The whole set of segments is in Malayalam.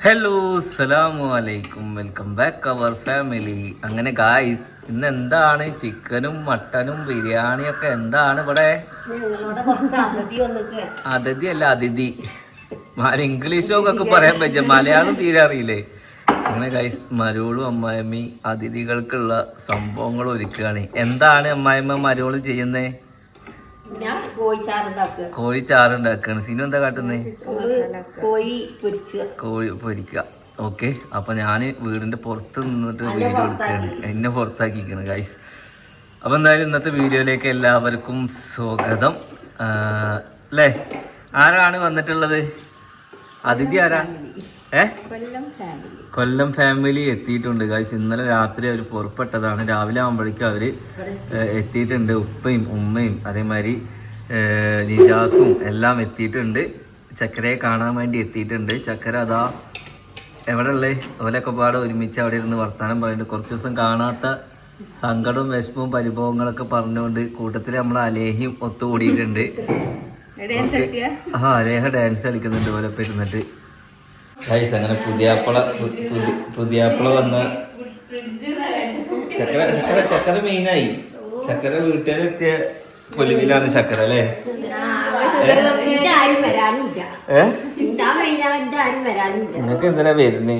ഹലോ അസ്സലാമു അലൈക്കും വെൽക്കം ബാക്ക് അവർ ഫാമിലി അങ്ങനെ ഗായ്സ് ഇന്ന് എന്താണ് ചിക്കനും മട്ടനും ബിരിയാണിയൊക്കെ എന്താണ് ഇവിടെ? അതിഥി അല്ല അതിഥി. ഇംഗ്ലീഷോ ഒക്കെ പറയാൻ പറ്റും മലയാളം തീരെ അറിയില്ലേ? അങ്ങനെ ഗൈസ് മരോളും അമ്മായമ്മി അതിഥികൾക്കുള്ള സംഭവങ്ങൾ ഒരുക്കുകയാണ്. എന്താണ് അമ്മായിമ്മ മരോൾ ചെയ്യുന്നേ? കോഴി ചാറുണ്ടാക്കാണ് സിനു എന്താ കാട്ടുന്നേ? കോഴി പൊരിച്ച്. കോഴി പൊരിക്കുക. ഓക്കെ അപ്പൊ ഞാൻ വീടിന്റെ പുറത്ത് നിന്നിട്ട് വീഡിയോ എടുക്കുകയാണ്. എന്നെ പുറത്താക്കിയിരിക്കണം ഗൈസ് അപ്പൊ എന്തായാലും ഇന്നത്തെ വീഡിയോയിലേക്ക് എല്ലാവർക്കും സ്വാഗതം. അല്ലേ? ആരാണ് വന്നിട്ടുള്ളത്? അതിഥി ആരാ? ഏ? കൊല്ലം ഫാമിലി എത്തിയിട്ടുണ്ട്. കാശ് ഇന്നലെ രാത്രി അവർ പുറപ്പെട്ടതാണ്. രാവിലെ ആകുമ്പോഴേക്കും അവർ എത്തിയിട്ടുണ്ട്. ഉപ്പയും ഉമ്മയും അതേമാതിരി നിജാസും എല്ലാം എത്തിയിട്ടുണ്ട്. ചക്കരയെ കാണാൻ വേണ്ടി എത്തിയിട്ടുണ്ട്. ചക്കര അതാ എവിടെ ഓലൊക്കെ പാടെ ഒരുമിച്ച് അവിടെ ഇരുന്ന് വർത്തമാനം പറയുന്നുണ്ട്. കുറച്ച് ദിവസം കാണാത്ത സങ്കടവും വിഷമവും പരിഭവങ്ങളൊക്കെ പറഞ്ഞുകൊണ്ട് കൂട്ടത്തിൽ നമ്മൾ അലേഹിയും ഒത്തുകൂടിയിട്ടുണ്ട്. ആ അലേഹ ഡാൻസ് കളിക്കുന്നുണ്ട് പോലെ ഇരുന്നിട്ട് ഗൈസ് അങ്ങനെ പുതിയാപ്പള പുതിയാപ്പള വന്ന ചക്കര ചക്കര ചക്കര മെയിനായി ചക്കര വീട്ടുകാരെത്തിയ പൊലിവിലാണ് ചക്കര അല്ലേ? നിങ്ങൾക്ക് എന്തിനാ വരുന്നേ?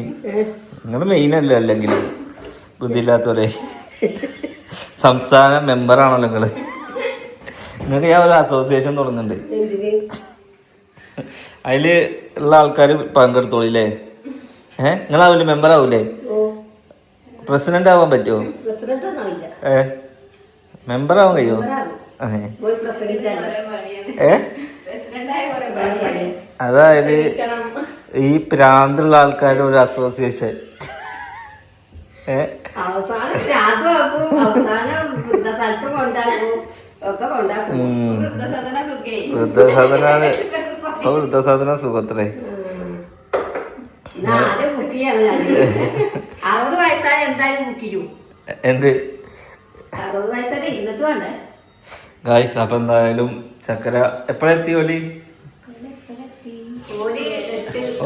നിങ്ങൾ മെയിനല്ലേ അല്ലെങ്കിലും ബുദ്ധിയില്ലാത്തവരെ. സംസ്ഥാന മെമ്പറാണല്ലോ നിങ്ങൾ. നിങ്ങൾക്ക് ഞാൻ ഒരു അസോസിയേഷൻ തുടങ്ങുന്നുണ്ട്. അതിൽ ഉള്ള ആൾക്കാർ പങ്കെടുത്തോളൂ അല്ലേ ഏഹ് നിങ്ങളാവില്ലേ മെമ്പർ ആവൂലേ? പ്രസിഡന്റ് ആവാൻ പറ്റുമോ ഇല്ല ഏ? മെമ്പർ ആവാൻ കഴിയുമോ ഏ. അതായത് ഈ പ്രാന്തുള്ള ആൾക്കാരുടെ ഒരു അസോസിയേഷൻ ഏ? അവസാനം ശ്രാദ്ധമാക്കും അവസാനം വൃദ്ധസ്ഥലത്ത് കൊണ്ടാക്കും. ഒക്കെ കൊണ്ടാക്കും ഇപ്പൊ വൃദ്ധസദന സുഖത്രേ. അറുപത് വയസ്സായ എന്തായാലും എന്ത്? അറുപത് വയസ്സൊക്കെ ഇരുന്നിട്ട് വേണ്ടേ? ഗായ്സ് അപ്പൊ എന്തായാലും ചക്കര എപ്പോഴെത്തി ഓലി?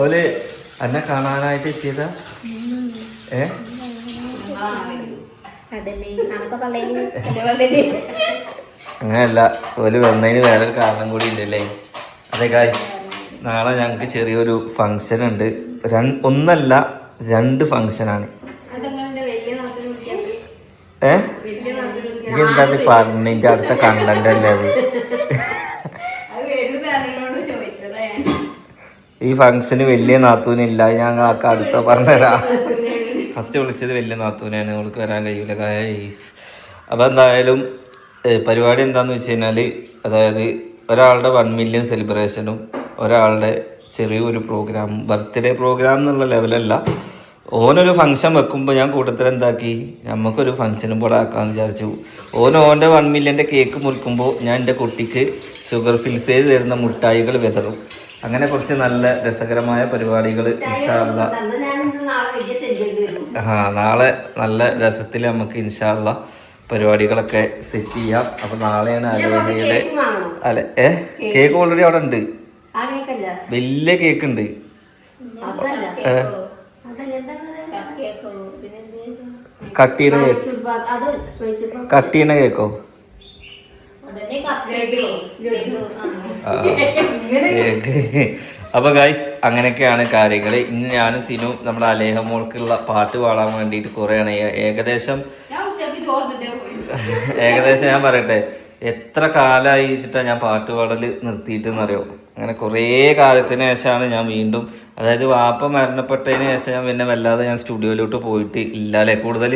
ഓൽ എന്നെ കാണാനായിട്ട് എത്തിയതാ? ഏ? അതന്നെ. ഒരു വന്നതിന് വേറൊരു കാരണം കൂടി ഉണ്ടല്ലേ? അതെ കായ് നാളെ ഞങ്ങൾക്ക് ചെറിയൊരു ഫങ്ഷൻ ഉണ്ട്. രണ്ട് ഒന്നല്ല രണ്ട് ഫങ്ഷനാണ് ഏ? എന്താ പറഞ്ഞ അടുത്ത കണ്ടന്റ് അല്ലേ അത്? ഈ ഫങ്ഷന് വലിയ നാത്തൂനില്ല. ഞാൻ ആൾക്ക് അടുത്ത പറഞ്ഞുതരാ ഫസ്റ്റ് വിളിച്ചത് വലിയ നാത്തൂനാണ്. അവൾക്ക് വരാൻ കഴിയൂല. ഗൈസ് അപ്പോൾ എന്തായാലും പരിപാടി എന്താണെന്ന് വെച്ച് കഴിഞ്ഞാൽ അതായത് ഒരാളുടെ വൺ മില്യൺ സെലിബ്രേഷനും ഒരാളുടെ ചെറിയൊരു പ്രോഗ്രാം ബർത്ത്ഡേ പ്രോഗ്രാം എന്നുള്ള ലെവലല്ല ഓനൊരു ഫംഗ്ഷൻ വെക്കുമ്പോൾ ഞാൻ കൂട്ടത്തിൽ എന്താക്കി? നമുക്കൊരു ഫംഗ്ഷനും കൂടെ ആക്കാമെന്ന് വിചാരിച്ചു. ഓൻ ഓന്റെ വൺ മില്യന്റെ കേക്ക് മുറിക്കുമ്പോൾ ഞാൻ എന്റെ കുട്ടിക്ക് ഷുഗർ ഫിൽസേൽ തരുന്ന മുട്ടായികൾ വിതറും. അങ്ങനെ കുറച്ച് നല്ല രസകരമായ പരിപാടികൾ ഇൻഷാല്ല അന്ന് ഞാനിന്ന് നാളെ വലിയ സെഞ്ചുറി വരും ആ നാളെ നല്ല രസത്തിൽ നമുക്ക് ഇൻഷാല്ല പരിപാടികളൊക്കെ സെറ്റ് ചെയ്യാം. അപ്പൊ നാളെയാണ് അലോഹയുടെ അല്ലെ? ഏ? കേക്ക് ഓൾറെഡി അവിടെ ഉണ്ട്. ആ കേക്കല്ല വലിയ കേക്ക് ഉണ്ട്. കട്ട് ചെയ്യുന്ന കേക്ക് കട്ട് ചെയ്യുന്ന കേക്കോ ആ, കേക്ക് അപ്പൊ ഗൈസ് അങ്ങനെയൊക്കെയാണ് കാര്യങ്ങൾ ഇന്ന് ഞാനും സിനു നമ്മുടെ അലേഹ മോൾക്കുള്ള പാട്ട് പാടാൻ വേണ്ടിയിട്ട് കുറേയാണ്. ഏകദേശം ഏകദേശം ഞാൻ പറയട്ടെ എത്ര കാലമായി വെച്ചിട്ടാണ് ഞാൻ പാട്ട് പാടൽ നിർത്തിയിട്ടെന്നറിയോ? അങ്ങനെ കുറേ കാലത്തിന് ശേഷമാണ് ഞാൻ വീണ്ടും അതായത് വാപ്പ മരണപ്പെട്ടതിന് ശേഷം ഞാൻ പിന്നെ വല്ലാതെ ഞാൻ സ്റ്റുഡിയോയിലോട്ട് പോയിട്ട് ഇല്ല അല്ലേ? കൂടുതൽ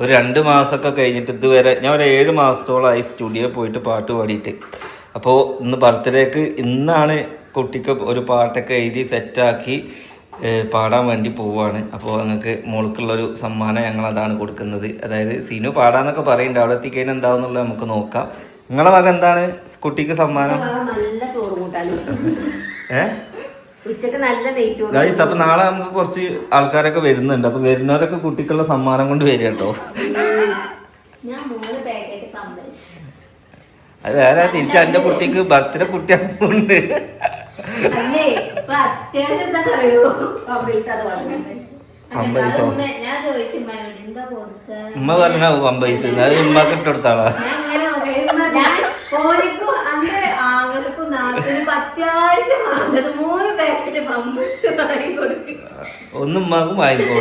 ഒരു രണ്ട് മാസമൊക്കെ കഴിഞ്ഞിട്ട് ഇതുവരെ ഞാൻ ഒരു ഏഴ് മാസത്തോളമായി സ്റ്റുഡിയോ പോയിട്ട് പാട്ട് പാടിയിട്ട്. അപ്പോൾ ഇന്ന് ബർത്ത്ഡേക്ക് ഇന്നാണ് കുട്ടിക്ക് ഒരു പാട്ടൊക്കെ എഴുതി സെറ്റാക്കി പാടാൻ വേണ്ടി പോവുകയാണ് അപ്പോൾ ഞങ്ങൾക്ക് മോൾക്കുള്ളൊരു സമ്മാനം ഞങ്ങൾ അതാണ് കൊടുക്കുന്നത്. അതായത് സിനു പാടാന്നൊക്കെ പറയുന്നുണ്ട് അവിടെ എത്തിക്കഴിഞ്ഞാൽ എന്താവുന്നുള്ളത് നമുക്ക് നോക്കാം. നിങ്ങളെ മകൻ എന്താണ്? കുട്ടിക്ക് സമ്മാനം? ആ, നല്ല ചോറ് കൂട്ടാനും. ഏ? ഉച്ചയ്ക്ക് നല്ല നെയ്ച്ചോറ് ഗൈസ് അപ്പൊ നാളെ നമുക്ക് കുറച്ച് ആൾക്കാരൊക്കെ വരുന്നുണ്ട്. അപ്പൊ വരുന്നവരൊക്കെ കുട്ടിക്കുള്ള സമ്മാനം കൊണ്ട് വരിക കേട്ടോ. അത് വേറെ തിരിച്ച് എന്റെ കുട്ടിക്ക് ബർത്ത്ഡേ കുട്ടിയുണ്ട് അല്ലേ? ഇപ്പൊ അത്യാവശ്യം എന്താ അറിയോ കമ്പസ് അത് പറഞ്ഞു പമ്പൈസോ ഞാൻ ചോദിച്ചു ഉമ്മാനോട് എന്താ കൊടുക്കുക ഉമ്മ പറഞ്ഞ പമ്പൈസ് അത് ഉമ്മക്ക് ഇട്ടെടുത്താളാ ഞാൻ ഇങ്ങനെ നോക്കിയപ്പോ ഞാൻ ഓനിക്കും അന്ന് ആങ്ങൾക്കും നാട്ടിനും അത്യാവശ്യം വേണ്ടത് മൂന്ന് പാക്കറ്റ് പമ്പേഴ്സ് വാങ്ങി കൊടുക്കും. ഒന്നും ഉമ്മാക്കും വാങ്ങിക്കോ.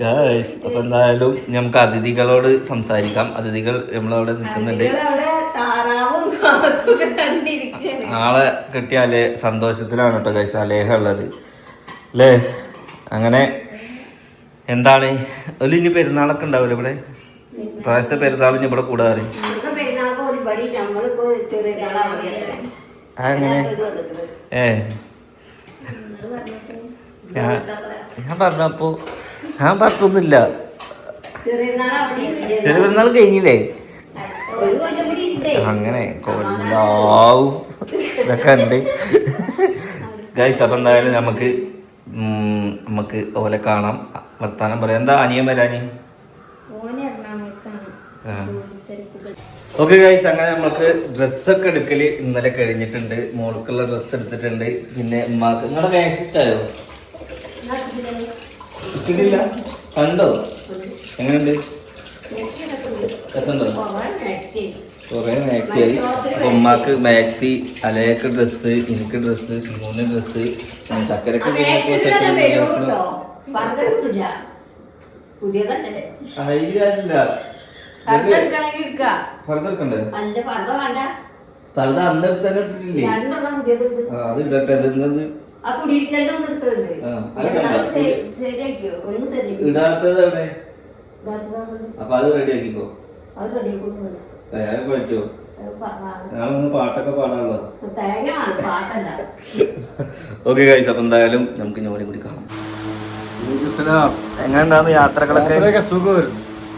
ഗൈസ് അപ്പൊ എന്തായാലും നമുക്ക് അതിഥികളോട് സംസാരിക്കാം. അതിഥികൾ നമ്മളവിടെ നിൽക്കുന്നുണ്ട്. നാളെ കിട്ടിയാൽ സന്തോഷത്തിലാണ് കേട്ടോ കഴിച്ച അലേഹ ഉള്ളത് അല്ലേ അങ്ങനെ എന്താണ്? ഒരു ഇനി പെരുന്നാളൊക്കെ ഉണ്ടാവില്ല ഇവിടെ? പ്രാവശ്യത്തെ പെരുന്നാൾ ഇനി ഇവിടെ കൂടാറ്. അങ്ങനെ ഏ. ഞാൻ- പറഞ്ഞപ്പോ ഞാൻ പറഞ്ഞൊന്നുമില്ല ചെറിയ പെരുന്നാൾ കഴിഞ്ഞില്ലേ ഒരു കൊല്ലം കൂടി ഉണ്ട് അങ്ങനെ കൊല്ലാവും. ഇതൊക്കെ ഉണ്ട്. ഗൈസ് അപ്പം എന്തായാലും നമുക്ക് നമുക്ക് ഓലെ കാണാം. വർത്താനം പറയാം. എന്താ അനിയൻ വരാനി. ഓക്കെ ഗൈസ് അങ്ങനെ നമുക്ക് ഡ്രസ്സൊക്കെ എടുക്കൽ ഇന്നലെ കഴിഞ്ഞിട്ടുണ്ട്. മോൾക്കുള്ള ഡ്രസ്സ് എടുത്തിട്ടുണ്ട്. പിന്നെ ഉമ്മാക്ക്. നിങ്ങളുടെ ഗൈസ് ഇഷ്ടമായോ ഇട്ടിട്ടില്ല. കണ്ടോ? എങ്ങനെയുണ്ട്. കുറേ മാക്സി ആയി. അപ്പോൾ ഉമ്മാക്ക് മാക്സി അലയക്ക് ഡ്രസ്സ് എനിക്ക് ഡ്രസ്സ് മൂന്ന് ഡ്രസ്സ് ചക്കരക്ക്. പർദ്ദ ഇട്ടില്ല. പുതിയതല്ലേ? അതില്ല കറുത്തെടുക്കണമെങ്കിൽ എടുക്കുക ഫർദർക്കണ്ടേ അല്ല പർദ്ദ വേണ്ട. ഫർദ അന്ന് തന്നെ ഇട്ടിട്ടില്ലേ? അത് ഇടട്ടെ ഇടുന്നത് ഇടാത്തത് എവിടെ? ഇതാത്തതാണ്. അപ്പൊ അത് റെഡി ആക്കിക്കോ. അത് റെഡിയാക്കുന്നുണ്ട് തയ്യാറി പറ്റുമോ അത് പ- ആ- പാട്ടൊക്കെ ഓക്കെ ഗൈസ് അപ്പൊ എന്തായാലും നമുക്ക് ഞോലി കൂടി കാണാം. എങ്ങനെയുണ്ടായിരുന്നു യാത്രകളൊക്കെ?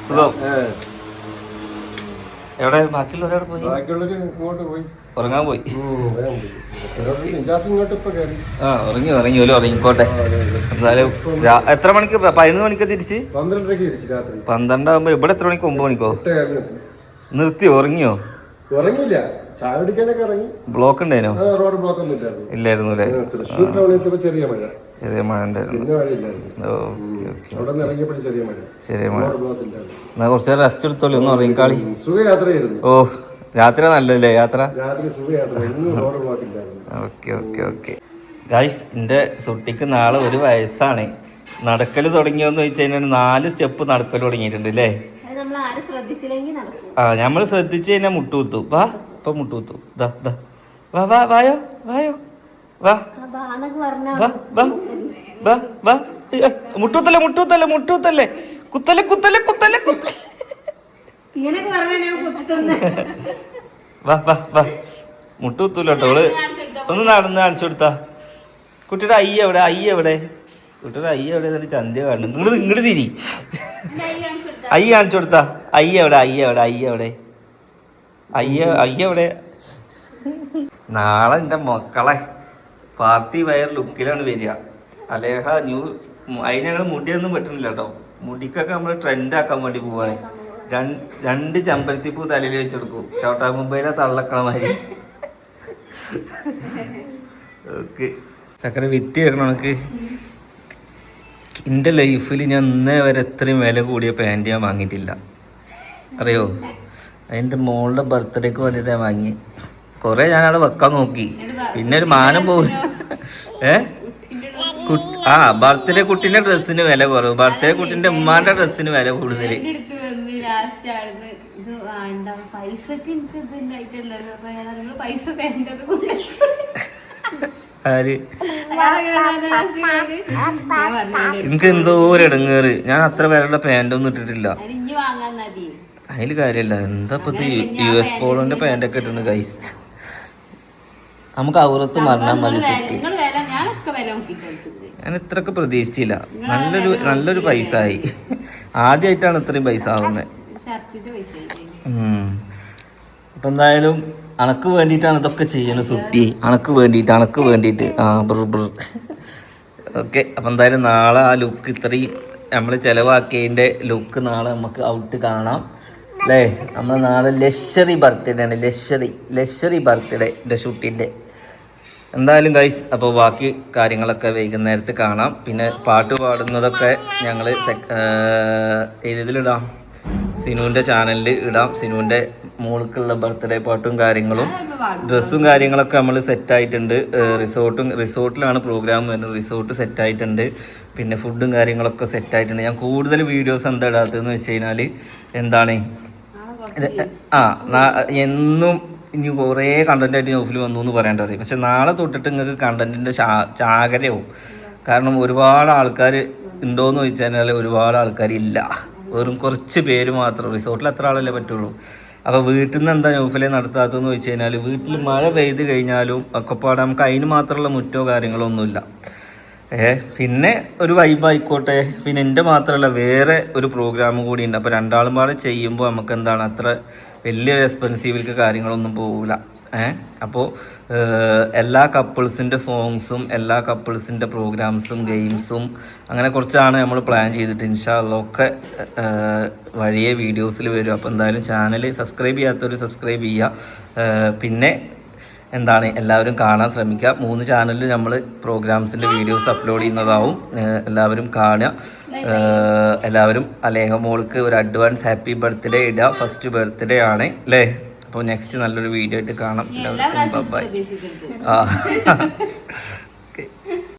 സുഖം എവിടെ? ബാക്കിയുള്ളവരവിടെ പോയി? ബാക്കിയുള്ളവർ ഇങ്ങോട്ട് പോയി. ഉറങ്ങാൻ പോയി. ആ ഉറങ്ങി ഉറങ്ങി ഒരു ഉറങ്ങിക്കോട്ടെ. എന്തായാലും എത്ര മണിക്ക് പതിനൊന്ന് മണിക്ക് തിരിച്ച്? പന്ത്രണ്ടാകുമ്പോ ഇവിടെ എത്ര മണിക്ക് ഒമ്പത് മണിക്കോ? നിർത്തി ഉറങ്ങിയോ? ഉറങ്ങിയില്ല. ചായ കുടിക്കാനൊക്കെ ഇറങ്ങി. ബ്ലോക്ക് ഉണ്ടായിരുന്നോ? റോഡ് ബ്ലോക്ക് ഒന്നും ഇല്ലായിരുന്നു. അല്ലേ? തൃശ്ശൂർ ടൗണിൽ എത്തിയപ്പോ ചെറിയ മഴ. ചെറിയ മഴ ഉണ്ടായിരുന്നു. ചെറിയ മഴ. എന്നാ കുറച്ച് റെസ്റ്റ് എടുത്തോളൂ ഒന്ന് ഉറങ്ങിക്കാളി. സുഖയാത്രയായിരുന്നു. ഓ. രാത്രി നല്ലല്ലേ യാത്ര? Okay okay okay. ഗൈസ് എന്റെ സുട്ടിക്ക് നാളെ ഒരു വയസ്സാണ്. നടക്കൽ തുടങ്ങിയോന്ന് ചോദിച്ചു കഴിഞ്ഞാൽ നാല് സ്റ്റെപ്പ് നടക്കൽ തുടങ്ങിയിട്ടുണ്ട് അല്ലേ നമ്മൾ ആരും ശ്രദ്ധിച്ചില്ലെങ്കിൽ നടക്കും. ആ നമ്മൾ ശ്രദ്ധിച്ചു കഴിഞ്ഞാൽ മുട്ടുകുത്തു വാ ഇപ്പൊ മുട്ടുകുത്തു ദാ ദാ. വാ വാ വായോ വായോ. വാ. വാ വാ വാ വാ. ഏ, മുട്ടുകുത്തല്ലേ മുട്ടുകുത്തല്ലേ മുട്ടുകുത്തല്ലേ കുത്തല്ലേ കുത്തല്ലേ. കുത്തല്ലേ കുത്തല്ലേ ഇങ്ങനെയൊക്കെ പറഞ്ഞാ ഞാൻ വാ വാ വാ. ഒന്ന് നടന്ന് കാണിച്ചു കൊടുത്താ. കുട്ടിയുടെ അയ്യ എവിടെ അയ്യ എവിടെ? കുട്ടിയുടെ അയ്യ എവിടെ ചന്ത കാണുന്നു. ഇങ്ങോട്ട് ഇങ്ങോട്ട് തിരി. അയ്യ കാണിച്ചു കൊടുത്താ. അയ്യ എവിടെ അയ്യ എവിടെ അയ്യ എവിടെ? അയ്യ അയ്യ എവിടെ? നാളെ എന്റെ മക്കളെ പാർട്ടി വയർ ലുക്കിലാണ് വരിക. അലേഹ ന്യൂ അതിന് ഞങ്ങൾ മുടിയൊന്നും പറ്റുന്നില്ല കേട്ടോ. മുടിക്കൊക്കെ നമ്മൾ ട്രെൻഡ് ആക്കാൻ വേണ്ടി പോവാണ്. രണ്ട് ചെമ്പരത്തിപ്പൂ തലയിൽ വെച്ചെടുക്കും ചോട്ടാ മുംബൈയിലെ തള്ളക്കണ മാതിരി ഓക്കെ. ചക്കര വിറ്റ് വെക്കണം എനിക്ക് എന്റെ ലൈഫിൽ ഞാൻ ഇന്നേ വരെ ഇത്രയും വില കൂടിയ പാന്റ് ഞാൻ വാങ്ങിയിട്ടില്ല. അറിയോ? അതിന്റെ മോളുടെ ബർത്ത്ഡേക്ക് വേണ്ടിയിട്ട് ഞാൻ വാങ്ങി. കുറേ ഞാൻ വെക്കാൻ നോക്കി. പിന്നെ ഒരു മാനം പോകും ഏ? ആ ബർത്ത്ഡേ കുട്ടീന്റെ ഡ്രസ്സിന് വില കുറവ്. ബർത്ത്ഡേ കുട്ടീന്റെ ഉമ്മാന്റെ ഡ്രസ്സിന് വില കൂടുതൽ ലാസ്റ്റ് ആണെന്ന് ഇത് വേണ്ട. പൈസക്ക് എനിക്ക് ഇത് ഉണ്ടായിട്ടില്ലല്ലോ നിങ്ങൾ പൈസ തരേണ്ടത് എനിക്ക് എന്തോ ഒരു ഇടങ്ങേറ് ഞാൻ അത്ര വിലയുടെ പാന്റൊന്നും ഇട്ടിട്ടില്ല. അതിൽ കാര്യല്ല. അതിൽ കാര്യമില്ല എന്താ ഇപ്പൊ യു എസ് പോളോന്റെ പാന്റൊക്കെ ഇട്ടുണ്ട് ഗൈസ് നമുക്ക് അവറത്ത് മരണം മതി നിങ്ങൾ ഞാൻ ഇത്രക്ക് പ്രതീക്ഷിച്ചില്ല. നല്ലൊരു നല്ലൊരു പൈസ ആയി. ആദ്യമായിട്ടാണ് ഇത്രയും പൈസ ആവുന്നത് അപ്പൊ എന്തായാലും അണക്ക് വേണ്ടിയിട്ടാണ് ഇതൊക്കെ ചെയ്യുന്നത് സുട്ടി. അണക്ക് വേണ്ടിയിട്ട് അണക്ക് വേണ്ടിയിട്ട്. ആ ബ്ര ബ്ര ഓക്കെ അപ്പം എന്തായാലും നാളെ ആ ലുക്ക് ഇത്രയും നമ്മൾ ചിലവാക്കിയതിന്റെ ലുക്ക് നാളെ നമുക്ക് ഔട്ട് കാണാം. അല്ലേ? നമ്മൾ നാളെ ലക്ഷറി ബർത്ത്ഡേ ആണ്. ലക്ഷറി ലക്ഷറി ബർത്ത്ഡേ ഷൂട്ടിന്റെ എന്തായാലും ഗൈസ് അപ്പോൾ ബാക്കി കാര്യങ്ങളൊക്കെ വൈകുന്നേരത്ത് കാണാം. പിന്നെ പാട്ട് പാടുന്നതൊക്കെ ഞങ്ങൾ ഇതിലിടാം സിനുവിന്റെ ചാനലിൽ ഇടാം. സിനുവിന്റെ മോൾക്കുള്ള ബർത്ത്ഡേ പാട്ടും കാര്യങ്ങളും ഡ്രസ്സും കാര്യങ്ങളൊക്കെ നമ്മൾ സെറ്റ് ആയിട്ടുണ്ട്. റിസോർട്ടും റിസോർട്ടിലാണ് പ്രോഗ്രാം വരുന്നത്. റിസോർട്ട് സെറ്റ് ആയിട്ടുണ്ട്. പിന്നെ ഫുഡും കാര്യങ്ങളൊക്കെ സെറ്റ് ആയിട്ടുണ്ട്. ഞാൻ കൂടുതൽ വീഡിയോസ് എന്താ ഇടാത്തതെന്ന് വെച്ച് കഴിഞ്ഞാൽ എന്താണ്? ആ എന്നും ഇനി കുറേ കണ്ടന്റ് ആയിട്ട് നോഫിൽ വന്നു എന്ന് പറയേണ്ട അറിയാം പക്ഷെ നാളെ തൊട്ടിട്ട് നിങ്ങൾക്ക് കണ്ടന്റിന്റെ ചാകരയാവും കാരണം ഒരുപാട് ആൾക്കാർ ഉണ്ടോയെന്ന് ചോദിച്ചു കഴിഞ്ഞാൽ ഒരുപാട് ആൾക്കാർ ഇല്ല വെറും കുറച്ച് പേര് മാത്രം. റിസോർട്ടിൽ എത്ര ആളല്ലേ പറ്റുള്ളൂ. അപ്പോൾ വീട്ടിൽ നിന്ന് എന്താ നൗഫലെ നടത്താത്തതെന്ന് വെച്ച് കഴിഞ്ഞാൽ വീട്ടിൽ മഴ പെയ്ത് കഴിഞ്ഞാലും ഒക്കെ പാടെ നമുക്ക് അതിന് മാത്രമുള്ള മുറ്റോ കാര്യങ്ങളോ ഒന്നുമില്ല. ഏ പിന്നെ ഒരു വൈബായിക്കോട്ടെ പിന്നെ എന്റെ മാത്രമല്ല വേറെ ഒരു പ്രോഗ്രാം കൂടി ഉണ്ട് അപ്പോൾ രണ്ടാളും പാടെ ചെയ്യുമ്പോൾ നമുക്ക് എന്താണ് അത്ര വലിയ എക്സ്പെൻസീവിലേക്ക് കാര്യങ്ങളൊന്നും പോകില്ല അപ്പോൾ എല്ലാ കപ്പിൾസിന്റെ സോങ്സും എല്ലാ കപ്പിൾസിന്റെ പ്രോഗ്രാംസും ഗെയിംസും അങ്ങനെ കുറച്ചാണ് നമ്മൾ പ്ലാൻ ചെയ്തിട്ട്. ഇൻഷാല്ല ഒക്കെ ഏഹ്, വഴിയെ വീഡിയോസിൽ വരും. അപ്പോൾ എന്തായാലും ചാനൽ സബ്സ്ക്രൈബ് ചെയ്യാത്തവർ സബ്സ്ക്രൈബ് ചെയ്യുക പിന്നെ എന്താണ് എല്ലാവരും കാണാൻ ശ്രമിക്കുക മൂന്ന് ചാനലിൽ നമ്മൾ പ്രോഗ്രാംസിന്റെ വീഡിയോസ് അപ്ലോഡ് ചെയ്യുന്നതാവും. എല്ലാവരും കാണുക. എല്ലാവരും അലേഹ മോൾക്ക് ഒരു അഡ്വാൻസ് ഹാപ്പി ബർത്ത്ഡേ ഇടുക. ഫസ്റ്റ് ബർത്ത്ഡേ ആണ് അല്ലേ? അപ്പോൾ നെക്സ്റ്റ് നല്ലൊരു വീഡിയോ ആയിട്ട് കാണാം. എല്ലാവർക്കും ബൈ ആ.